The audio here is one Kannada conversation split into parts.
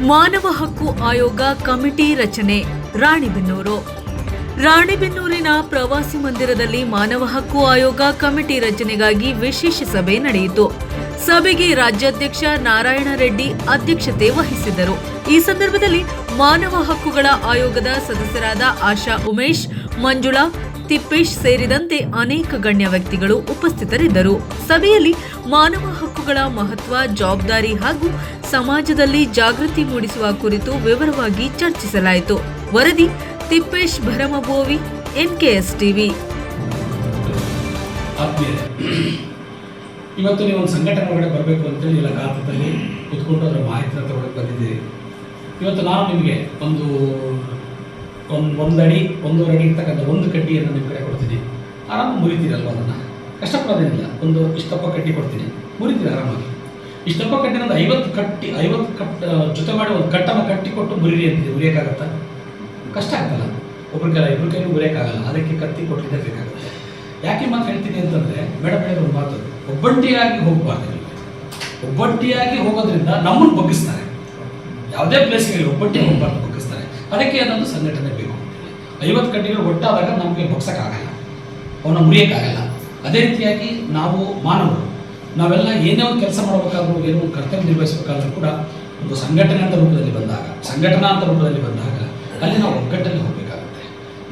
ಮಾನವ ಹಕ್ಕು ಆಯೋಗ ಕಮಿಟಿ ರಚನೆ, ರಾಣಿಬೆನ್ನೂರು. ರಾಣಿಬೆನ್ನೂರಿನ ಪ್ರವಾಸಿ ಮಂದಿರದಲ್ಲಿ ಮಾನವ ಹಕ್ಕು ಆಯೋಗ ಕಮಿಟಿ ರಚನೆಗಾಗಿ ವಿಶೇಷ ಸಭೆ ನಡೆಯಿತು. ಸಭೆಗೆ ರಾಜ್ಯಾಧ್ಯಕ್ಷ ನಾರಾಯಣ ರೆಡ್ಡಿ ಅಧ್ಯಕ್ಷತೆ ವಹಿಸಿದ್ದರು ಈ ಸಂದರ್ಭದಲ್ಲಿ ಮಾನವ ಹಕ್ಕುಗಳ ಆಯೋಗದ ಸದಸ್ಯರಾದ ಆಶಾ ಉಮೇಶ್, ಮಂಜುಳಾ ತಿಪ್ಪೇಶ್ ಸೇರಿದಂತೆ ಅನೇಕ ಗಣ್ಯ ವ್ಯಕ್ತಿಗಳು ಉಪಸ್ಥಿತರಿದ್ದರು. ಸಭೆಯಲ್ಲಿ ಮಾನವ ಹಕ್ಕುಗಳ ಮಹತ್ವ, ಜವಾಬ್ದಾರಿ ಹಾಗೂ ಸಮಾಜದಲ್ಲಿ ಜಾಗೃತಿ ಮೂಡಿಸುವ ಕುರಿತು ವಿವರವಾಗಿ ಚರ್ಚಿಸಲಾಯಿತು. ವರದಿ ತಿಪ್ಪೇಶ್ ಭರಮಬೋವಿ ಎನ್ಕೆಎಸ್ ಟಿವಿ ಇವತ್ತು ನೀವು ಒಂದು ಸಂಘಟನೆ ಒಳಗಡೆ ಬರಬೇಕು ಅಂತೇಳಿ ಇಲ್ಲ ಕಾತದಲ್ಲಿ ಕುತ್ಕೊಂಡು ಅದರ ಮಾಹಿತಿ ತಗೊಳಕ್ಕೆ ಬಂದಿದ್ದೀರಿ. ಇವತ್ತು ನಾನು ನಿಮಗೆ ಒಂದು ಒಂದು ಒಂದಡಿ, ಒಂದೂವರೆ ಅಡಿ ಇರ್ತಕ್ಕಂಥ ಒಂದು ಕಡ್ಡಿಯನ್ನು ನಿಮ್ಮ ಕಡೆ ಕೊಡ್ತೀನಿ. ಆರಾಮ ಮುರಿತೀರಲ್ವ ಅದನ್ನು? ಕಷ್ಟಪಡೋದೇನಿಲ್ಲ. ಒಂದು ಇಷ್ಟಪ್ಪ ಕಟ್ಟಿ ಕೊಡ್ತೀನಿ. ಮುರಿತೀರಿ ಆರಾಮಾಗಿ? ಇಷ್ಟಪ್ಪ ಕಟ್ಟಿ ಒಂದು ಐವತ್ತು ಕಟ್ಟಿ, ಐವತ್ತು ಕಟ್ ಜೊತೆ ಮಾಡಿ ಒಂದು ಕಟ್ಟನ್ನು ಕಟ್ಟಿ ಕೊಟ್ಟು ಮುರಿರಿ ಅಂತಿದೆ. ಉರಿಯೋಕ್ಕಾಗತ್ತಾ? ಕಷ್ಟ ಆಗ್ತಲ್ಲ. ಒಬ್ರ ಕೈಲ ಕೈಲಿ ಉರಿಯೋಕ್ಕಾಗಲ್ಲ. ಅದಕ್ಕೆ ಕತ್ತಿ ಕೊಟ್ಟಿದ್ದೇ ಬೇಕಾಗುತ್ತೆ. ಯಾಕೆ ಮಾತು ಹೇಳ್ತೀನಿ ಅಂತಂದರೆ ಬೇಡ ಬೇಡ ಒಂದು ಮಾತು, ಒಬ್ಬಂಟಿಯಾಗಿ ಹೋಗಬಾರ್ದು. ಒಬ್ಬಟ್ಟಿಯಾಗಿ ಹೋಗೋದ್ರಿಂದ ನಮ್ಮನ್ನು ಬಗ್ಗಿಸ್ತಾರೆ. ಯಾವುದೇ ಪ್ಲೇಸ್ಗೆ ಒಬ್ಬಟ್ಟಿಯಾಗಿ ಹೋಗಬಾರ್ದು, ಬಗ್ಗಿಸ್ತಾರೆ. ಅದಕ್ಕೆ ಅನ್ನೋದು ಸಂಘಟನೆ ಬೇಕು. ಐವತ್ತು ಕಡ್ಡಿಗಳು ಒಟ್ಟಾದಾಗ ನಮಗೆ ಬಗ್ಸಕ್ಕಾಗಲ್ಲ. ಅವನ್ನ ಮುರಿಯೋಕ್ಕಾಗಲ್ಲ. ಅದೇ ರೀತಿಯಾಗಿ ನಾವು ಮಾನವರು, ನಾವೆಲ್ಲ ಏನೇ ಒಂದು ಕೆಲಸ ಮಾಡಬೇಕಾದ್ರೂ, ಏನೋ ಒಂದು ಕರ್ತವ್ಯ ನಿರ್ವಹಿಸಬೇಕಾದ್ರೂ ಕೂಡ ಒಂದು ಸಂಘಟನೆ ಅಂತ ರೂಪದಲ್ಲಿ ಬಂದಾಗ, ಸಂಘಟನಾ ಅಂತ ರೂಪದಲ್ಲಿ ಬಂದಾಗ ಅಲ್ಲಿ ನಾವು ಒಗ್ಗಟ್ಟಲ್ಲಿ ಹೋಗಬೇಕಾಗುತ್ತೆ.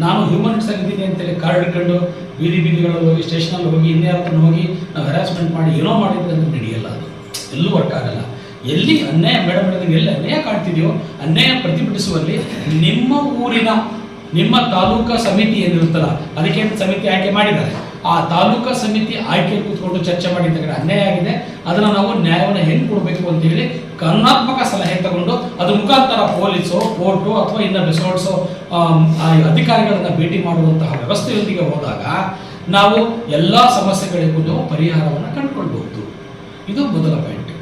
ನಾನು ಹ್ಯೂಮನ್ ರೈಟ್ಸ್ ಆಗಿದ್ದೀನಿ ಅಂತೇಳಿ ಕಾರ್ಡ್ ಇಟ್ಕೊಂಡು ಬೀದಿ ಬೀದಿಗಳಲ್ಲಿ ಹೋಗಿ ಸ್ಟೇಷನಲ್ಲಿ ಹೋಗಿ ಇನ್ಯಾರತ್ರ ಹೋಗಿ ನಾವು ಹೆರಾಸ್ಮೆಂಟ್ ಮಾಡಿ ಏನೋ ಮಾಡಿದ್ರೆ ಅಂದ್ರೆ ನಡೆಯಲ್ಲ ಅದು. ಎಲ್ಲೂ ವರ್ಕ್ ಆಗಲ್ಲ. ಎಲ್ಲಿ ಅನ್ಯಾಯ ಬೇಡ ಬೇಡ ಎಲ್ಲಿ ಅನ್ಯಾಯ ಕಾಣ್ತಿದೆಯೋ, ಅನ್ಯಾಯ ಪ್ರತಿಭಟಿಸುವಲ್ಲಿ ನಿಮ್ಮ ಊರಿನ ನಿಮ್ಮ ತಾಲೂಕಾ ಸಮಿತಿ ಏನಿರುತ್ತಲ್ಲ, ಅದಕ್ಕೆ ಸಮಿತಿ ಆಯ್ಕೆ ಮಾಡಿದ್ದಾರೆ. ಆ ತಾಲೂಕಾ ಸಮಿತಿ ಆಯ್ಕೆ ಕೂತ್ಕೊಂಡು ಚರ್ಚೆ ಮಾಡಿದ ಕಡೆ ಅನ್ಯಾಯ ಆಗಿದೆ. ಅದನ್ನು ನಾವು ನ್ಯಾಯವನ್ನು ಹೆಂಗೆ ಕೊಡಬೇಕು ಅಂತ ಹೇಳಿ ಸಲಹೆ ತಗೊಂಡು ಅದ್ರ ಮುಖಾಂತರ ಪೊಲೀಸು, ಕೋರ್ಟು ಅಥವಾ ಇನ್ನು ಆ ಅಧಿಕಾರಿಗಳನ್ನ ಭೇಟಿ ಮಾಡುವಂತಹ ವ್ಯವಸ್ಥೆಯೊಂದಿಗೆ ಹೋದಾಗ ನಾವು ಎಲ್ಲ ಸಮಸ್ಯೆಗಳಿಗೂ ನಾವು ಪರಿಹಾರವನ್ನು ಕಂಡುಕೊಳ್ಬಹುದು ಇದು ಮೊದಲ ಪಾಯಿಂಟ್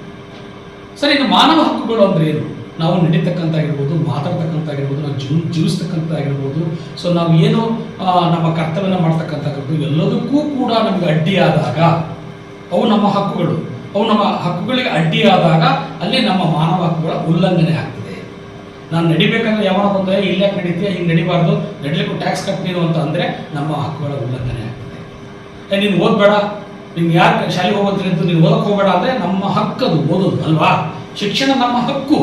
ಸರಿ, ಇನ್ನು ಮಾನವ ಹಕ್ಕುಗಳು ಅಂದ್ರೆ ಏನು? ನಾವು ನಡೀತಕ್ಕಂಥ ಇರ್ಬೋದು ಮಾತಾಡ್ತಕ್ಕಂಥ ಜೀವ ಜೀವಿಸ್ತಕ್ಕಂಥ ಆಗಿರ್ಬೋದು. ಸೊ ನಾವು ಏನು ನಮ್ಮ ಕರ್ತವ್ಯನ ಮಾಡ್ತಕ್ಕಂಥ ಆಗಿರ್ಬೋದು ಎಲ್ಲದಕ್ಕೂ ಕೂಡ ನಮಗೆ ಅಡ್ಡಿಯಾದಾಗ, ಅವು ನಮ್ಮ ಹಕ್ಕುಗಳು. ಅವು ನಮ್ಮ ಹಕ್ಕುಗಳಿಗೆ ಅಡ್ಡಿಯಾದಾಗ, ಅಲ್ಲಿ ನಮ್ಮ ಮಾನವ ಹಕ್ಕುಗಳ ಉಲ್ಲಂಘನೆ ಆಗ್ತದೆ. ನಾನು ನಡಿಬೇಕಂದ್ರೆ ಯಾವಾಗ ಬಂದ ಇಲ್ಲೇ ನಡೀತೀಯ, ಹಿಂಗೆ ನಡಿಬಾರ್ದು, ನಡಿಲಿಕ್ಕೂ ಟ್ಯಾಕ್ಸ್ ಕಟ್ ನೀನು ಅಂತ ಅಂದರೆ ನಮ್ಮ ಹಕ್ಕುಗಳ ಉಲ್ಲಂಘನೆ ಆಗ್ತದೆ. ನೀನು ಓದ್ಬೇಡ. ನಿಮ್ಗೆ ಯಾರು ಶಾಲೆಗೆ ಅಂತ ನೀನು ಓದಕ್ಕೆ ಹೋಗಬೇಡ ಅಂದರೆ ನಮ್ಮ ಹಕ್ಕದು ಓದೋದು, ಅಲ್ವಾ? ಶಿಕ್ಷಣ ನಮ್ಮ ಹಕ್ಕು.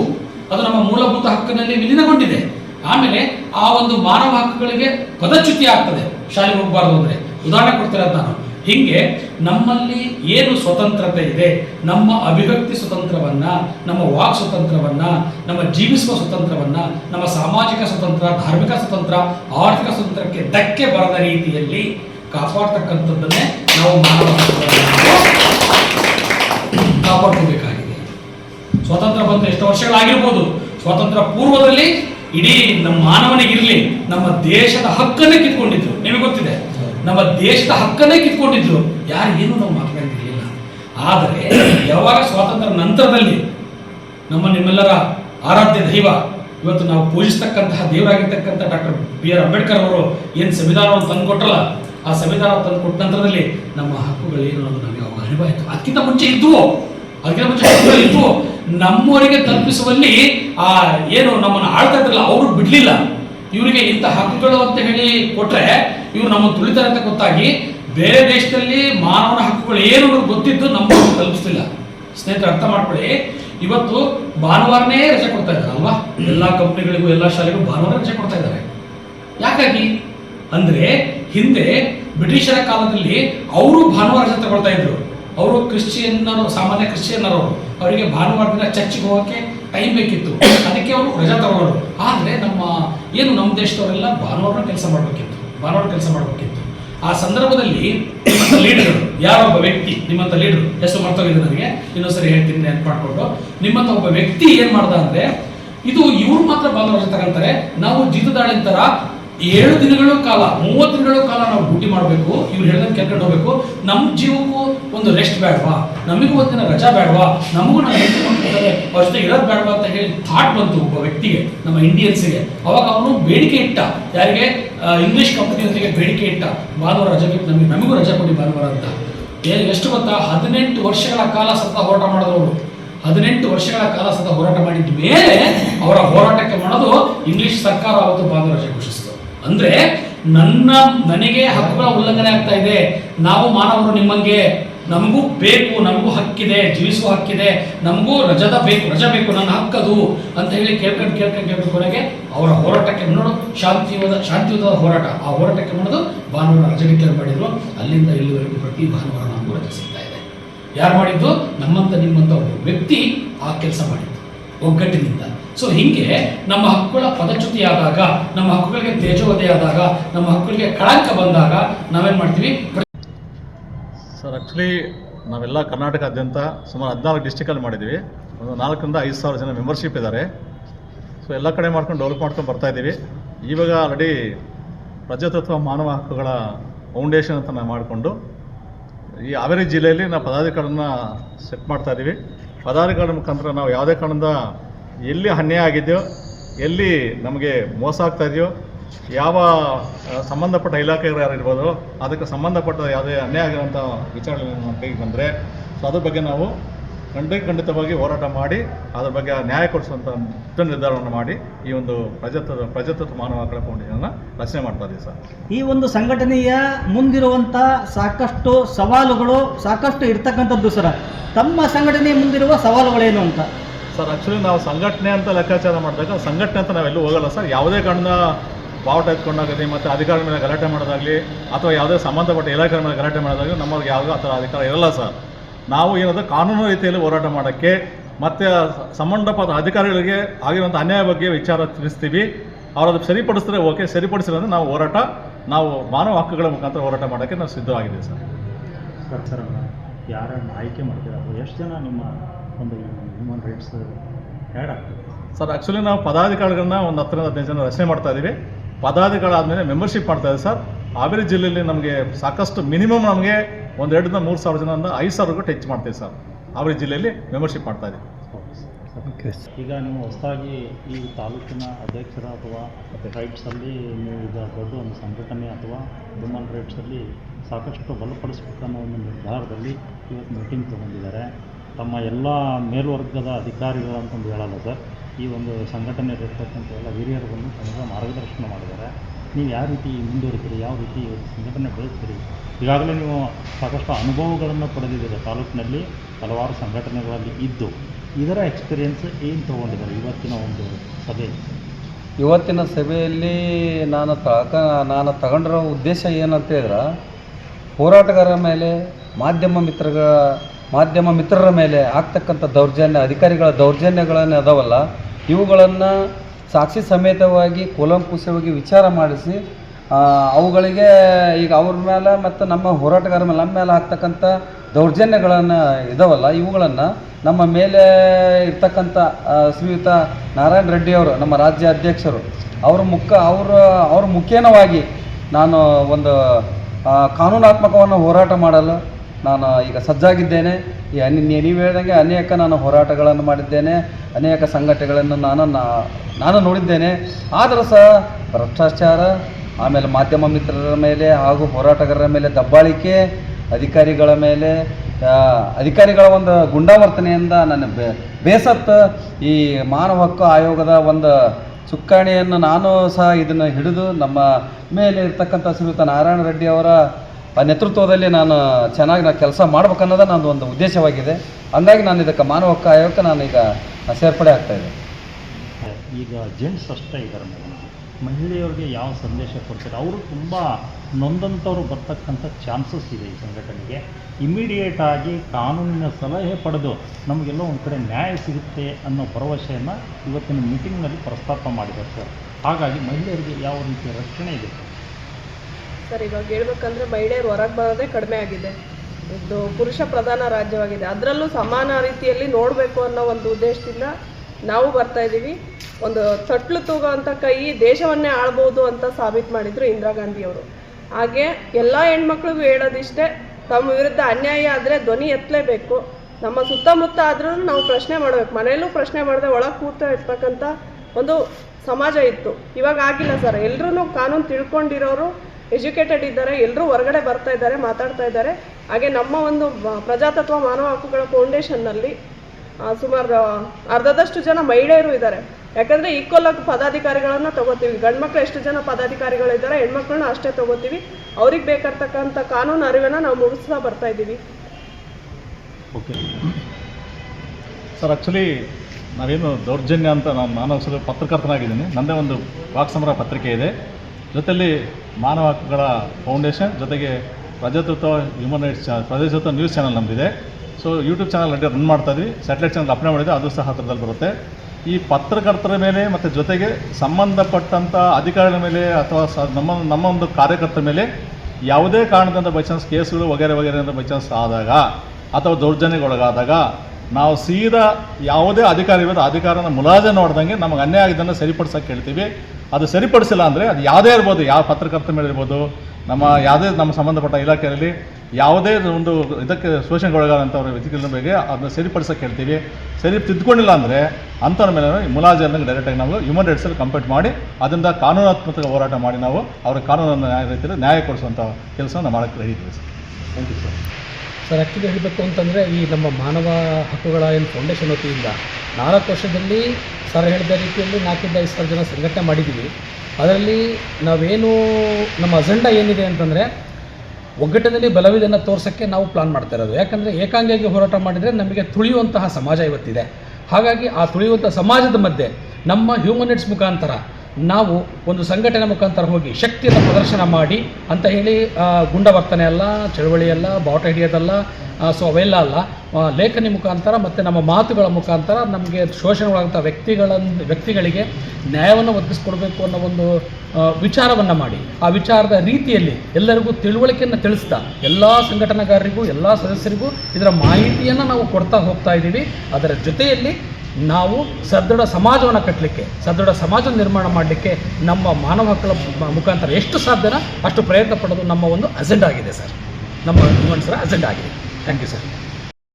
ಅದು ನಮ್ಮ ಮೂಲಭೂತ ಹಕ್ಕಿನಲ್ಲಿ ವಿಲೀನಗೊಂಡಿದೆ. ಆಮೇಲೆ ಆ ಒಂದು ಮಾನವ ಹಕ್ಕುಗಳಿಗೆ ಪದಚ್ಯುತಿ ಆಗ್ತದೆ ಶಾಲೆಗೆ ಹೋಗಬಾರ್ದು ಅಂದರೆ. ಉದಾಹರಣೆ ಕೊಡ್ತಿರೋದು ನಾನು. ಹಿಂಗೆ ನಮ್ಮಲ್ಲಿ ಏನು ಸ್ವತಂತ್ರತೆ ಇದೆ? ನಮ್ಮ ಅಭಿವ್ಯಕ್ತಿ ಸ್ವತಂತ್ರವನ್ನ, ನಮ್ಮ ವಾಕ್ ಸ್ವತಂತ್ರವನ್ನ, ನಮ್ಮ ಜೀವಿಸುವ ಸ್ವತಂತ್ರವನ್ನ, ನಮ್ಮ ಸಾಮಾಜಿಕ ಸ್ವತಂತ್ರ, ಧಾರ್ಮಿಕ ಸ್ವತಂತ್ರ, ಆರ್ಥಿಕ ಸ್ವತಂತ್ರಕ್ಕೆ ಧಕ್ಕೆ ಬರದ ರೀತಿಯಲ್ಲಿ ಕಾಪಾಡ್ತಕ್ಕಂಥದ್ದನ್ನೇ ನಾವು ಮಾನವ ಕಾಪಾಡ್ಕೋಬೇಕಾಗಿದೆ. ಸ್ವಾತಂತ್ರ್ಯ ಬಂದು ಎಷ್ಟು ವರ್ಷಗಳಾಗಿರ್ಬೋದು. ಸ್ವಾತಂತ್ರ್ಯ ಪೂರ್ವದಲ್ಲಿ ಇಡೀ ನಮ್ಮ ಮಾನವನಿಗಿರಲಿ ನಮ್ಮ ದೇಶದ ಹಕ್ಕನ್ನೇ ಕಿತ್ಕೊಂಡಿದ್ರು. ನಿಮಗೆ ಗೊತ್ತಿದೆ? ನಮ್ಮ ದೇಶದ ಹಕ್ಕನ್ನೇ ಕಿತ್ಕೊಂಡಿದ್ರು. ಯಾರು ಏನು ನಾವು ಮಾತನಾಡಿರಲಿಲ್ಲ. ಆದರೆ, ಯಾವಾಗ ಸ್ವಾತಂತ್ರ್ಯ ನಂತರದಲ್ಲಿ ನಮ್ಮ ನಿಮ್ಮೆಲ್ಲರ ಆರಾಧ್ಯ ದೈವ, ಇವತ್ತು ನಾವು ಪೂಜಿಸ್ತಕ್ಕಂತಹ ದೇವರಾಗಿರ್ತಕ್ಕಂಥ ಡಾಕ್ಟರ್ ಬಿ ಆರ್ ಅಂಬೇಡ್ಕರ್ ಅವರು ಏನು ಸಂವಿಧಾನವನ್ನು ತಂದುಕೊಟ್ರಲ್ಲ, ಆ ಸಂವಿಧಾನ ತಂದು ಕೊಟ್ಟ ನಂತರದಲ್ಲಿ ನಮ್ಮ ಹಕ್ಕುಗಳೇನು ಅನ್ನೋದು ನಮಗೆ ಅವಾಗ ಅರಿವಾಯಿತು. ಅದಕ್ಕಿಂತ ಮುಂಚೆ ಇದ್ವು. ಅದಕ್ಕಿಂತ ಹಕ್ಕುಗಳು ನಮ್ಮವರಿಗೆ ತಲುಪಿಸುವಲ್ಲಿ, ಆ, ಏನು ನಮ್ಮನ್ನು ಆಳ್ತಾ ಇದ್ರಲ್ಲ ಅವರು ಬಿಡ್ಲಿಲ್ಲ. ಇವರಿಗೆ ಇಂಥ ಹಕ್ಕುಗಳು ಅಂತ ಹೇಳಿ ಕೊಟ್ರೆ, ಇವ್ರು ನಮ್ಮ ತುಳಿತಾರೆ ಅಂತ ಗೊತ್ತಾಗಿ, ಬೇರೆ ದೇಶದಲ್ಲಿ ಮಾನವನ ಹಕ್ಕುಗಳು ಏನು ಗೊತ್ತಿದ್ದು ನಮ್ಮನ್ನು ತಲುಪಿಸ್ತಿಲ್ಲ ಸ್ನೇಹಿತರೆ, ಅರ್ಥ ಮಾಡ್ಕೊಳ್ಳಿ. ಇವತ್ತು ಭಾನುವಾರನೇ ರಜೆ ಕೊಡ್ತಾ ಇದ್ದಾರೆ ಅಲ್ವಾ? ಎಲ್ಲ ಕಂಪ್ನಿಗಳಿಗೂ, ಎಲ್ಲ ಶಾಲೆಗೂ ಭಾನುವಾರ ರಜೆ ಕೊಡ್ತಾ ಇದ್ದಾರೆ. ಯಾಕಾಗಿ? ಅಂದ್ರೆ ಹಿಂದೆ ಬ್ರಿಟಿಷರ ಕಾಲದಲ್ಲಿ ಅವರು ಭಾನುವಾರ ರಜೆ ತಗೊಳ್ತಾ ಇದ್ರು. ಅವರು ಕ್ರಿಶ್ಚಿಯನ್ನರು ಸಾಮಾನ್ಯ ಕ್ರಿಶ್ಚಿಯನ್ನರು, ಅವರಿಗೆ ಭಾನುವಾರ ದಿನ ಚರ್ಚಿಗೆ ಹೋಗೋಕ್ಕೆ ಟೈಮ್ ಬೇಕಿತ್ತು. ಅದಕ್ಕೆ ಅವರು ರಜಾ ತಗೊಳ್ಳೋರು. ಆದರೆ ನಮ್ಮ, ಏನು ನಮ್ಮ ದೇಶದವರೆಲ್ಲ ಭಾನುವಾರ ಕೆಲಸ ಮಾಡಬೇಕಿತ್ತು. ಭಾನುವಾರ ಕೆಲಸ ಮಾಡಬೇಕಿತ್ತು. ಆ ಸಂದರ್ಭದಲ್ಲಿ ಲೀಡರ್ ಯಾರೊಬ್ಬ ವ್ಯಕ್ತಿ ನಿಮ್ಮಂಥ ಲೀಡರ್ ಹೆಸರು ಮರ್ತೋಗಿದೆ ನನಗೆ, ಇನ್ನೊಂದ್ಸರಿ ಹೇಳ್ತೀನಿ ನೆನಪು ಮಾಡಿಕೊಂಡು ನಿಮ್ಮಂಥ ಒಬ್ಬ ವ್ಯಕ್ತಿ ಏನು ಮಾಡ್ದ ಅಂದರೆ, ಇದು ಇವ್ರು ಮಾತ್ರ ಭಾನುವಾರ ತಗೊಂತಾರೆ, ನಾವು ಜೀತದಾಳಿ ಏಳು ದಿನಗಳ ಕಾಲ, ಮೂವತ್ತು ದಿನಗಳ ಕಾಲ ನಾವು ಡ್ಯೂಟಿ ಮಾಡಬೇಕು, ಇವ್ರು ಹೇಳ್ದಂಗೆ ಕೆಲ್ಕೊಂಡು ಹೋಗ್ಬೇಕು. ನಮ್ಮ ಜೀವಕ್ಕೂ ಒಂದು ರೆಸ್ಟ್ ಬೇಡವಾ? ನಮಗೂ ಒಂದಿನ ರಜಾ ಬೇಡವಾ? ನಮಗೂ ನಾವು ಅವ್ರ ಜೊತೆ ಇರೋದು ಬೇಡವಾ ಅಂತ ಹೇಳಿ ಥಾಟ್ ಬಂತು ಒಬ್ಬ ವ್ಯಕ್ತಿಗೆ, ನಮ್ಮ ಇಂಡಿಯನ್ಸ್ಗೆ ಅವಾಗ ಅವನು ಬೇಡಿಕೆ ಇಟ್ಟ. ಯಾರಿಗೆ? ಇಂಗ್ಲೀಷ್ ಕಂಪ್ನಿಯೊಂದಿಗೆ ಬೇಡಿಕೆ ಇಟ್ಟ. ಭಾನುವಾರ ರಜೆ ನಮಗೆ, ನಮಗೂ ರಜಾ ಕೊಡಿ ಭಾನುವಾರ ಅಂತ. ಎಷ್ಟು ಗೊತ್ತಾ? ಹದಿನೆಂಟು ವರ್ಷಗಳ ಕಾಲ ಸತ್ತ ಹೋರಾಟ ಮಾಡಿದವರು ಹದಿನೆಂಟು ವರ್ಷಗಳ ಕಾಲ ಸತ ಹೋರಾಟ ಮಾಡಿದ ಮೇಲೆ ಅವರ ಹೋರಾಟಕ್ಕೆ ಮಾಡೋದು ಇಂಗ್ಲಿಷ್ ಸರ್ಕಾರ ಅವತ್ತು ಭಾನುವಾರ ರಜೆ ಅಂದ್ರೆ ನನ್ನ ನನಗೆ ಹಕ್ಕುಗಳ ಉಲ್ಲಂಘನೆ ಆಗ್ತಾ ಇದೆ. ನಾವು ಮಾನವರು ನಿಮ್ಮಂಗೆ ನಮಗೂ ಬೇಕು, ನಮಗೂ ಹಕ್ಕಿದೆ, ಜೀವಿಸುವ ಹಕ್ಕಿದೆ, ನಮಗೂ ರಜದ ಬೇಕು, ರಜ ಬೇಕು, ನನ್ನ ಹಕ್ಕದು ಅಂತ ಹೇಳಿ ಕೇಳ್ಕೊಂಡು ಕೇಳ್ಕೊಂಡು ಕೇಳ್ಕೊಂಡು ಕೊನೆಗೆ ಅವರ ಹೋರಾಟಕ್ಕೆ ನೋಡು ಶಾಂತಿಯುತ ಶಾಂತಿಯುತ ಹೋರಾಟ. ಆ ಹೋರಾಟಕ್ಕೆ ಮಾಡೋದು ಭಾನುವಾರ ರಜೆ ಡಿಕ್ಲೇರ್ ಮಾಡಿದ್ರು. ಅಲ್ಲಿಂದ ಇಲ್ಲಿವರೆಗೂ ಪ್ರತಿ ಭಾನುವಾರ ನಮಗೂ ರಜೆ ಸಿಗ್ತಾ ಇದೆ ಯಾರು ಮಾಡಿದ್ದು? ನಮ್ಮಂತ, ನಿಮ್ಮಂತ ಒಬ್ಬ ವ್ಯಕ್ತಿ ಆ ಕೆಲಸ ಮಾಡಿದ್ದು. ಒಗ್ಗಟ್ಟಿನಿಂದ. ಸೊ ಹೀಗೆ ನಮ್ಮ ಹಕ್ಕುಗಳ ಪದಚ್ಯುತಿಯಾದಾಗ, ನಮ್ಮ ಹಕ್ಕುಗಳಿಗೆ ತೇಜೋವಧೆಯಾದಾಗ, ನಮ್ಮ ಹಕ್ಕುಗಳಿಗೆ ಕಳಂಕ ಬಂದಾಗ ನಾವೇನು ಮಾಡ್ತೀವಿ? ಸರ್ ಆ್ಯಕ್ಚುಲಿ ನಾವೆಲ್ಲ ಕರ್ನಾಟಕಾದ್ಯಂತ ಸುಮಾರು ಹದಿನಾಲ್ಕು ಡಿಸ್ಟಿಕಲ್ಲಿ ಮಾಡಿದ್ದೀವಿ. ಒಂದು ನಾಲ್ಕರಿಂದ ಐದು ಸಾವಿರ ಜನ ಮೆಂಬರ್ಶಿಪ್ ಇದ್ದಾರೆ. ಸೊ ಎಲ್ಲ ಕಡೆ ಮಾಡ್ಕೊಂಡು ಡೆವಲಪ್ ಮಾಡ್ಕೊಂಡು ಬರ್ತಾ ಇದ್ದೀವಿ. ಇವಾಗ ಆಲ್ರೆಡಿ ಪ್ರಜಾತತ್ವ ಮಾನವ ಹಕ್ಕುಗಳ ಫೌಂಡೇಶನ್ ಅಂತ ನಾವು ಮಾಡಿಕೊಂಡು, ಈ ಹಾವೇರಿ ಜಿಲ್ಲೆಯಲ್ಲಿ ನಾವು ಪದಾಧಿಕಾರನ್ನ ಸೆಟ್ ಮಾಡ್ತಾ ಇದ್ದೀವಿ. ಪದಾಧಿಕಾರ ಮುಖಾಂತರ ನಾವು ಯಾವುದೇ ಕಾರಣದಿಂದ ಎಲ್ಲಿ ಅನ್ಯಾಯ ಆಗಿದೆಯೋ, ಎಲ್ಲಿ ನಮಗೆ ಮೋಸ ಆಗ್ತಾ ಇದೆಯೋ, ಯಾವ ಸಂಬಂಧಪಟ್ಟ ಇಲಾಖೆಗಳು ಯಾರು ಇರ್ಬೋದು, ಅದಕ್ಕೆ ಸಂಬಂಧಪಟ್ಟ ಯಾವುದೇ ಅನ್ಯಾಯ ಆಗಿರೋಂಥ ವಿಚಾರಗಳು ನಮ್ಮ ಕೈಗೆ ಬಂದರೆ, ಸೊ ಅದ್ರ ಬಗ್ಗೆ ನಾವು ಖಂಡಿತ ಖಂಡಿತವಾಗಿ ಹೋರಾಟ ಮಾಡಿ, ಅದ್ರ ಬಗ್ಗೆ ನ್ಯಾಯ ಕೊಡಿಸುವಂಥ ದೊಡ್ಡ ನಿರ್ಧಾರವನ್ನು ಮಾಡಿ, ಈ ಒಂದು ಪ್ರಜಾತತ್ವ ಪ್ರಜಾತತ್ವ ಮಾನವ ಹಕ್ಕುಗಳ ಫೌಂಡೇಶನ್ನ ರಚನೆ ಮಾಡ್ತಾ ಇದ್ದೀವಿ ಸರ್. ಈ ಒಂದು ಸಂಘಟನೆಯ ಮುಂದಿರುವಂಥ ಸಾಕಷ್ಟು ಸವಾಲುಗಳು ಸಾಕಷ್ಟು ಇರ್ತಕ್ಕಂಥದ್ದು ಸರ. ತಮ್ಮ ಸಂಘಟನೆ ಮುಂದಿರುವ ಸವಾಲುಗಳೇನು ಅಂತ? ಸರ್ ಆ್ಯಕ್ಚುಲಿ ನಾವು ಸಂಘಟನೆ ಅಂತ ಲೆಕ್ಕಾಚಾರ ಮಾಡಿದಾಗ ಸಂಘಟನೆ ಅಂತ ನಾವೆಲ್ಲೂ ಹೋಗಲ್ಲ ಸರ್. ಯಾವುದೇ ಕಾರಣ ಬಾವುಟ ಎತ್ಕೊಂಡಾಗಲಿ ಮತ್ತು ಅಧಿಕಾರದ ಮೇಲೆ ಗಲಾಟೆ ಮಾಡೋದಾಗಲಿ ಅಥವಾ ಯಾವುದೇ ಸಂಬಂಧಪಟ್ಟ ಇಲಾಖೆ ಮೇಲೆ ಗಲಾಟೆ ಮಾಡೋದಾಗಲಿ ನಮ್ಮವ್ರಿಗೆ ಯಾವುದೋ ಆ ಥರ ಅಧಿಕಾರ ಇರಲ್ಲ ಸರ್. ನಾವು ಏನಾದರೂ ಕಾನೂನು ರೀತಿಯಲ್ಲಿ ಹೋರಾಟ ಮಾಡೋಕ್ಕೆ ಮತ್ತು ಸಂಬಂಧಪಟ್ಟ ಅಧಿಕಾರಿಗಳಿಗೆ ಆಗಿರುವಂಥ ಅನ್ಯಾಯ ಬಗ್ಗೆ ವಿಚಾರ ತಿಳಿಸ್ತೀವಿ. ಅವರದ್ದು ಸರಿಪಡಿಸಿದ್ರೆ ಓಕೆ ಸರಿಪಡಿಸಿದ್ರೆ ಅಂದರೆ ನಾವು ಹೋರಾಟ, ನಾವು ಮಾನವ ಹಕ್ಕುಗಳ ಮುಖಾಂತರ ಹೋರಾಟ ಮಾಡೋಕ್ಕೆ ನಾವು ಸಿದ್ಧವಾಗಿದ್ದೀವಿ ಸರ್ ಸರ್, ಯಾರನ್ನು ಆಯ್ಕೆ ಮಾಡ್ತೀರಾ? ಎಷ್ಟು ಜನ ನಿಮ್ಮ ಒಂದು ಹ್ಯೂಮನ್ ರೈಟ್ಸ್ ಆ್ಯಡ್ ಆಗ್ತದೆ. ಸರ್ ಆ್ಯಕ್ಚುಲಿ ನಾವು ಪದಾಧಿಕಾರಿಗಳನ್ನ ಒಂದು ಹತ್ತರಿಂದ ಹದಿನೈದು ಜನ ರಚನೆ ಮಾಡ್ತಾ ಇದ್ದೀವಿ ಪದಾಧಿಕಾರಿಗಳಾದಮೇಲೆ ಮೆಂಬರ್ಶಿಪ್ ಮಾಡ್ತಾ ಇದೆ ಸರ್ ಹಾವೇರಿ ಜಿಲ್ಲೆಯಲ್ಲಿ ನಮಗೆ ಸಾಕಷ್ಟು ಮಿನಿಮಮ್ ನಮಗೆ ಒಂದು ಎರಡರಿಂದ ಮೂರು ಸಾವಿರ ಜನದಿಂದ ಐದು ಸಾವಿರಗೂ ಟಚ್ ಮಾಡ್ತೀವಿ ಸರ್ ಹಾವೇರಿ ಜಿಲ್ಲೆಯಲ್ಲಿ ಮೆಂಬರ್ಶಿಪ್ ಮಾಡ್ತಾ ಇದ್ದೀವಿ ಈಗ ನೀವು ಹೊಸದಾಗಿ ಈ ತಾಲೂಕಿನ ಅಧ್ಯಕ್ಷರ ಅಥವಾ ರೈಟ್ಸಲ್ಲಿ ನೀವು ಈಗ ದೊಡ್ಡ ಒಂದು ಸಂಘಟನೆ ಅಥವಾ ಹ್ಯೂಮನ್ ರೈಟ್ಸಲ್ಲಿ ಸಾಕಷ್ಟು ಬಲಪಡಿಸಬೇಕನ್ನೋ ಒಂದು ನಿರ್ಧಾರದಲ್ಲಿ ಇವತ್ತು ಮೀಟಿಂಗ್ ತೊಗೊಂಡಿದ್ದಾರೆ. ತಮ್ಮ ಎಲ್ಲ ಮೇಲ್ವರ್ಗದ ಅಧಿಕಾರಿಗಳು ಅಂತಂದು ಹೇಳಲ್ಲ ಸರ್. ಈ ಒಂದು ಸಂಘಟನೆಯಲ್ಲಿರ್ತಕ್ಕಂಥ ಎಲ್ಲ ಹಿರಿಯರು ಬಂದು ತಮಗೆ ಮಾರ್ಗದರ್ಶನ ಮಾಡಿದ್ದಾರೆ. ನೀವು ಯಾವ ರೀತಿ ಮುಂದುವರಿತೀರಿ? ಯಾವ ರೀತಿ ಸಂಘಟನೆ ಬೆಳೆಸ್ತೀರಿ? ಈಗಾಗಲೇ ನೀವು ಸಾಕಷ್ಟು ಅನುಭವಗಳನ್ನು ಪಡೆದಿದ್ದೀರಿ ತಾಲೂಕಿನಲ್ಲಿ. ಹಲವಾರು ಸಂಘಟನೆಗಳಲ್ಲಿ ಇದ್ದು ಇದರ ಎಕ್ಸ್ಪೀರಿಯೆನ್ಸ್ ಏನು ತೊಗೊಂಡಿದ್ದಾರೆ ಇವತ್ತಿನ ಒಂದು ಸಭೆ? ಇವತ್ತಿನ ಸಭೆಯಲ್ಲಿ ನಾನು ತಕ ನಾನು ತಗೊಂಡಿರೋ ಉದ್ದೇಶ ಏನಂತ ಹೇಳಿದ್ರೆ, ಹೋರಾಟಗಾರರ ಮೇಲೆ ಮಾಧ್ಯಮ ಮಿತ್ರಗಳ ಮಾಧ್ಯಮ ಮಿತ್ರರ ಮೇಲೆ ಆಗ್ತಕ್ಕಂಥ ದೌರ್ಜನ್ಯ, ಅಧಿಕಾರಿಗಳ ದೌರ್ಜನ್ಯಗಳನ್ನು ಅದಾವಲ್ಲ, ಇವುಗಳನ್ನು ಸಾಕ್ಷಿ ಸಮೇತವಾಗಿ, ಕೂಲಂಕುಷವಾಗಿ ವಿಚಾರ ಮಾಡಿಸಿ ಅವುಗಳಿಗೆ ಈಗ ಅವ್ರ ಮೇಲೆ ಮತ್ತು ನಮ್ಮ ಹೋರಾಟಗಾರ ಮೇಲೆ ನಮ್ಮ ಮೇಲೆ ಆಗ್ತಕ್ಕಂಥ ದೌರ್ಜನ್ಯಗಳನ್ನು ಇದಾವಲ್ಲ, ಇವುಗಳನ್ನು ನಮ್ಮ ಮೇಲೆ ಇರ್ತಕ್ಕಂಥ ಶ್ರೀಯುತ ನಾರಾಯಣ ರೆಡ್ಡಿ ಅವರು, ನಮ್ಮ ರಾಜ್ಯ ಅಧ್ಯಕ್ಷರು, ಅವ್ರ ಮುಖ, ಅವರ, ಅವ್ರ ಮುಖೇನವಾಗಿ ನಾನು ಒಂದು ಕಾನೂನಾತ್ಮಕವನ್ನು ಹೋರಾಟ ಮಾಡಲು ನಾನು ಈಗ ಸಜ್ಜಾಗಿದ್ದೇನೆ. ಈ ಅನ್ಯ ನೀವು ಹೇಳ್ದಂಗೆ ಅನೇಕ ನಾನು ಹೋರಾಟಗಳನ್ನು ಮಾಡಿದ್ದೇನೆ. ಅನೇಕ ಸಂಘಟನೆಗಳನ್ನು ನಾನು ನಾನು ನೋಡಿದ್ದೇನೆ. ಆದರೂ ಸಹ ಭ್ರಷ್ಟಾಚಾರ, ಆಮೇಲೆ ಮಾಧ್ಯಮ ಮಿತ್ರರ ಮೇಲೆ ಹಾಗೂ ಹೋರಾಟಗಾರರ ಮೇಲೆ ದಬ್ಬಾಳಿಕೆ, ಅಧಿಕಾರಿಗಳ ಮೇಲೆ ಅಧಿಕಾರಿಗಳ ಒಂದು ಗುಂಡಾವರ್ತನೆಯಿಂದ ನನ್ನ ಬೇಸತ್ತು ಈ ಮಾನವ ಹಕ್ಕು ಆಯೋಗದ ಒಂದು ಚುಕ್ಕಾಣಿಯನ್ನು ನಾನು ಸಹ ಇದನ್ನು ಹಿಡಿದು ನಮ್ಮ ಮೇಲೆ ಇರ್ತಕ್ಕಂಥ ಶ್ರೀಯುತ ನಾರಾಯಣ ರೆಡ್ಡಿ ಅವರ ನೇತೃತ್ವದಲ್ಲಿ ನಾನು ಚೆನ್ನಾಗಿ ನಾನು ಕೆಲಸ ಮಾಡ್ಬೇಕನ್ನೋದು ನಂದು ಒಂದು ಉದ್ದೇಶವಾಗಿದೆ. ಹಂಗಾಗಿ ನಾನು ಇದಕ್ಕೆ ಮಾನವ ಹಕ್ಕು ಆಯೋಗಕ್ಕೆ ನಾನು ಈಗ ಸೇರ್ಪಡೆ ಆಗ್ತಾ ಇದೆ ಈಗ ಜೆಂಟ್ಸ್ ಅಷ್ಟೇ ಇದ್ದಾರೆ ಮಹಿಳೆಯರಿಗೆ ಯಾವ ಸಂದೇಶ ಕೊಡ್ತಾರೆ? ಅವರು ತುಂಬ ನೊಂದಂಥವ್ರು ಬರ್ತಕ್ಕಂಥ ಚಾನ್ಸಸ್ ಇದೆ ಈ ಸಂಘಟನೆಗೆ. ಇಮಿಡಿಯೇಟ್ ಆಗಿ ಕಾನೂನಿನ ಸಲಹೆ ಪಡೆದು ನಮಗೆಲ್ಲ ಒಂದು ಕಡೆ ನ್ಯಾಯ ಸಿಗುತ್ತೆ ಅನ್ನೋ ಭರವಸೆಯನ್ನು ಇವತ್ತಿನ ಮೀಟಿಂಗ್ನಲ್ಲಿ ಪ್ರಸ್ತಾಪ ಮಾಡಿದ್ದಾರೆ ಸರ್. ಹಾಗಾಗಿ ಮಹಿಳೆಯರಿಗೆ ಯಾವ ರೀತಿಯ ರಕ್ಷಣೆ ಇದೆ? ಸರ್, ಇವಾಗ ಹೇಳ್ಬೇಕಂದ್ರೆ ಮಹಿಳೆಯರು ಹೊರಗೆ ಬರೋದೇ ಕಡಿಮೆ ಆಗಿದೆ. ಇದು ಪುರುಷ ಪ್ರಧಾನ ರಾಜ್ಯವಾಗಿದೆ. ಅದರಲ್ಲೂ ಸಮಾನ ರೀತಿಯಲ್ಲಿ ನೋಡಬೇಕು ಅನ್ನೋ ಒಂದು ಉದ್ದೇಶದಿಂದ ನಾವು ಬರ್ತಾ ಇದ್ದೀವಿ. ಒಂದು ತೊಟ್ಲು ತೂಗುವಂಥ ಕೈ ದೇಶವನ್ನೇ ಆಳ್ಬೋದು ಅಂತ ಸಾಬೀತು ಮಾಡಿದ್ರು ಇಂದಿರಾ ಗಾಂಧಿಯವರು. ಹಾಗೆ ಎಲ್ಲ ಹೆಣ್ಮಕ್ಳಿಗೂ ಹೇಳೋದಿಷ್ಟೇ, ತಮ್ಮ ವಿರುದ್ಧ ಅನ್ಯಾಯ ಆದರೆ ಧ್ವನಿ ಎತ್ತಲೇಬೇಕು. ನಮ್ಮ ಸುತ್ತಮುತ್ತ ಆದ್ರೂ ನಾವು ಪ್ರಶ್ನೆ ಮಾಡಬೇಕು. ಮನೆಯಲ್ಲೂ ಪ್ರಶ್ನೆ ಮಾಡದೆ ಒಳಗೆ ಕೂತ ಇರ್ತಕ್ಕಂಥ ಒಂದು ಸಮಾಜ ಇತ್ತು. ಇವಾಗ ಆಗಿಲ್ಲ ಸರ್. ಎಲ್ಲರೂ ಕಾನೂನು ತಿಳ್ಕೊಂಡಿರೋರು ಎಜುಕೇಟೆಡ್ ಇದ್ದಾರೆ ಎಲ್ಲರೂ ಹೊರಗಡೆ ಬರ್ತಾ ಇದ್ದಾರೆ, ಮಾತಾಡ್ತಾ ಇದ್ದಾರೆ. ಹಾಗೆ ನಮ್ಮ ಒಂದು ಪ್ರಜಾತತ್ವ ಮಾನವ ಹಕ್ಕುಗಳ ಫೌಂಡೇಶನ್ನಲ್ಲಿ ಸುಮಾರು ಅರ್ಧದಷ್ಟು ಜನ ಮಹಿಳೆಯರು ಇದ್ದಾರೆ. ಯಾಕಂದರೆ ಈಕ್ವಲ್ ಆಗಿ ಪದಾಧಿಕಾರಿಗಳನ್ನ ತಗೋತೀವಿ. ಗಂಡ್ಮಕ್ಳು ಎಷ್ಟು ಜನ ಪದಾಧಿಕಾರಿಗಳಿದ್ದಾರೆ, ಹೆಣ್ಮಕ್ಳನ್ನ ಅಷ್ಟೇ ತಗೋತೀವಿ. ಅವ್ರಿಗೆ ಬೇಕಾಗ್ತಕ್ಕಂಥ ಕಾನೂನು ಅರಿವನ್ನು ನಾವು ಮುಗಿಸ್ತಾ ಬರ್ತಾ ಇದ್ದೀವಿ. ಓಕೆ. ಸರ್ ಆ್ಯಕ್ಚುಲಿ ನಾವೇನು ದೌರ್ಜನ್ಯ ಅಂತ ನಾನು ನಾನು ಪತ್ರಕರ್ತನಾಗಿದ್ದೀನಿ. ನನ್ನದೇ ಒಂದು ವಾಕ್ಸಮರ ಪತ್ರಿಕೆ ಇದೆ. ಜೊತೆಯಲ್ಲಿ ಮಾನವ ಹಕ್ಕುಗಳ ಫೌಂಡೇಶನ್, ಜೊತೆಗೆ ಪ್ರಜಾತತ್ವ ಹ್ಯೂಮನ್ ರೈಟ್ಸ್ ಚಾ ಪ್ರಜಾತತ್ವ ನ್ಯೂಸ್ ಚಾನಲ್ ನಮ್ಮದಿದೆ ಸೊ ಯೂಟ್ಯೂಬ್ ಚಾನಲ್ ಅಡ್ಡಿ ರನ್ ಮಾಡ್ತಾ ಇದ್ವಿ. ಸ್ಯಾಟಲೈಟ್ ಚಾನಲ್ ಅಪ್ಲೈ ಮಾಡಿದೆ ಅದು ಸಹ ಹತ್ರದಲ್ಲಿ ಬರುತ್ತೆ. ಈ ಪತ್ರಕರ್ತರ ಮೇಲೆ ಮತ್ತು ಜೊತೆಗೆ ಸಂಬಂಧಪಟ್ಟಂಥ ಅಧಿಕಾರಿಗಳ ಮೇಲೆ ಅಥವಾ ನಮ್ಮ ನಮ್ಮ ಒಂದು ಕಾರ್ಯಕರ್ತರ ಮೇಲೆ ಯಾವುದೇ ಕಾರಣದಿಂದ ಬೈ ಚಾನ್ಸ್ ಕೇಸುಗಳು ವಗೇರೆ ವಗೇರೆ ಅಂತ ಬೈ ಚಾನ್ಸ್ ಆದಾಗ ಅಥವಾ ದೌರ್ಜನ್ಯಗೊಳಗಾದಾಗ ನಾವು ಸೀದಾ ಯಾವುದೇ ಅಧಿಕಾರಿ ಅಧಿಕಾರನ ಮುಲಾಜೆ ನೋಡ್ದಂಗೆ ನಮಗೆ ಅನ್ಯಾಯ ಆಗಿದ್ದನ್ನು ಸರಿಪಡಿಸೋಕೆ ಹೇಳ್ತೀವಿ ಅದು ಸರಿಪಡಿಸಿಲ್ಲ ಅಂದರೆ ಅದು ಯಾವುದೇ ಇರ್ಬೋದು, ಯಾವ ಪತ್ರಕರ್ತ ಮೇಲೆ ಇರ್ಬೋದು, ನಮ್ಮ ಯಾವುದೇ ನಮ್ಮ ಸಂಬಂಧಪಟ್ಟ ಇಲಾಖೆಯಲ್ಲಿ ಯಾವುದೇ ಒಂದು ಇದಕ್ಕೆ ಶೋಷಣೆಗೊಳಗಾದಂಥವ್ರ ವ್ಯಕ್ತಿಗಳ ಬಗ್ಗೆ ಅದನ್ನ ಸರಿಪಡಿಸೋಕೆ ಹೇಳ್ತೀವಿ. ಸರಿ, ತಿದ್ಕೊಂಡಿಲ್ಲ ಅಂದರೆ ಅಂಥವ್ರ ಮೇಲೆ ಮುಲಾಜೆಯನ್ನು ಡೈರೆಕ್ಟಾಗಿ ನಾವು ಹ್ಯೂಮನ್ ರೈಟ್ಸಲ್ಲಿ ಕಂಪ್ಲೇಂಟ್ ಮಾಡಿ ಅದರಿಂದ ಕಾನೂನಾತ್ಮಕ ಹೋರಾಟ ಮಾಡಿ ನಾವು ಅವರ ಕಾನೂನನ್ನು ನ್ಯಾಯ ರೀತಿಯಲ್ಲಿ ನ್ಯಾಯ ಕೊಡಿಸುವಂಥ ಕೆಲಸವನ್ನು ಮಾಡೋಕ್ಕೆ ರೆಡಿ ಇದ್ದೀವಿ sir. Thank you sir sir actually ಹೇಳಬೇಕು ಅಂತಂದರೆ, ಈ ನಮ್ಮ ಮಾನವ ಹಕ್ಕುಗಳ ಏನು ಫೌಂಡೇಶನ್ ವತಿಯಿಂದ ನಾಲ್ಕು ವರ್ಷದಲ್ಲಿ ಸರ್ ಹೇಳಿದ ರೀತಿಯಲ್ಲಿ ನಾಲ್ಕಿಂದ ಐದು ಸಾವಿರ ಜನ ಸಂಘಟನೆ ಮಾಡಿದ್ದೀವಿ. ಅದರಲ್ಲಿ ನಾವೇನು, ನಮ್ಮ ಅಜೆಂಡಾ ಏನಿದೆ ಅಂತಂದರೆ ಒಗ್ಗಟ್ಟಿನಲ್ಲಿ ಬಲವಿದನ್ನು ತೋರ್ಸೋಕ್ಕೆ ನಾವು ಪ್ಲಾನ್ ಮಾಡ್ತಾ ಇರೋದು. ಯಾಕಂದರೆ ಏಕಾಂಗಿಯಾಗಿ ಹೋರಾಟ ಮಾಡಿದರೆ ನಮಗೆ ತುಳಿಯುವಂತಹ ಸಮಾಜ ಇವತ್ತಿದೆ. ಹಾಗಾಗಿ ಆ ತುಳಿಯುವಂಥ ಸಮಾಜದ ಮಧ್ಯೆ ನಮ್ಮ ಹ್ಯೂಮನ್ ರೈಟ್ಸ್ ಮುಖಾಂತರ ನಾವು ಒಂದು ಸಂಘಟನೆ ಮುಖಾಂತರ ಹೋಗಿ ಶಕ್ತಿಯನ್ನು ಪ್ರದರ್ಶನ ಮಾಡಿ ಅಂತ ಹೇಳಿ ಗುಂಡ ವರ್ತನೆ ಅಲ್ಲ, ಚಳವಳಿ ಅಲ್ಲ, ಬಾವುಟ ಹಿಡಿಯೋದಲ್ಲ ಸೊ ಅವೆಲ್ಲ ಅಲ್ಲ. ಲೇಖನಿ ಮುಖಾಂತರ ಮತ್ತು ನಮ್ಮ ಮಾತುಗಳ ಮುಖಾಂತರ ನಮಗೆ ಶೋಷಣೆಗೊಳಗಾದಂಥ ವ್ಯಕ್ತಿಗಳನ್ನು ವ್ಯಕ್ತಿಗಳಿಗೆ ನ್ಯಾಯವನ್ನು ಒದಗಿಸ್ಕೊಡ್ಬೇಕು ಅನ್ನೋ ಒಂದು ವಿಚಾರವನ್ನು ಮಾಡಿ. ಆ ವಿಚಾರದ ರೀತಿಯಲ್ಲಿ ಎಲ್ಲರಿಗೂ ತಿಳುವಳಿಕೆಯನ್ನು ತಿಳಿಸ್ತಾ, ಎಲ್ಲ ಸಂಘಟನಾಗಾರರಿಗೂ, ಎಲ್ಲ ಸದಸ್ಯರಿಗೂ ಇದರ ಮಾಹಿತಿಯನ್ನು ನಾವು ಕೊಡ್ತಾ ಹೋಗ್ತಾ ಇದ್ದೀವಿ. ಅದರ ಜೊತೆಯಲ್ಲಿ ನಾವು ಸದೃಢ ಸಮಾಜವನ್ನು ಕಟ್ಟಲಿಕ್ಕೆ ಸದೃಢ ಸಮಾಜ ನಿರ್ಮಾಣ ಮಾಡಲಿಕ್ಕೆ ನಮ್ಮ ಮಾನವ ಹಕ್ಕುಗಳ ಮುಖಾಂತರ ಎಷ್ಟು ಸಾಧ್ಯನೋ ಅಷ್ಟು ಪ್ರಯತ್ನ ಪಡೋದು ನಮ್ಮ ಒಂದು ಅಜೆಂಡಾ ಆಗಿದೆ ಸರ್. ನಮ್ಮ ಸರ್ ಅಜೆಂಡಾ ಆಗಿದೆ. Thank you sir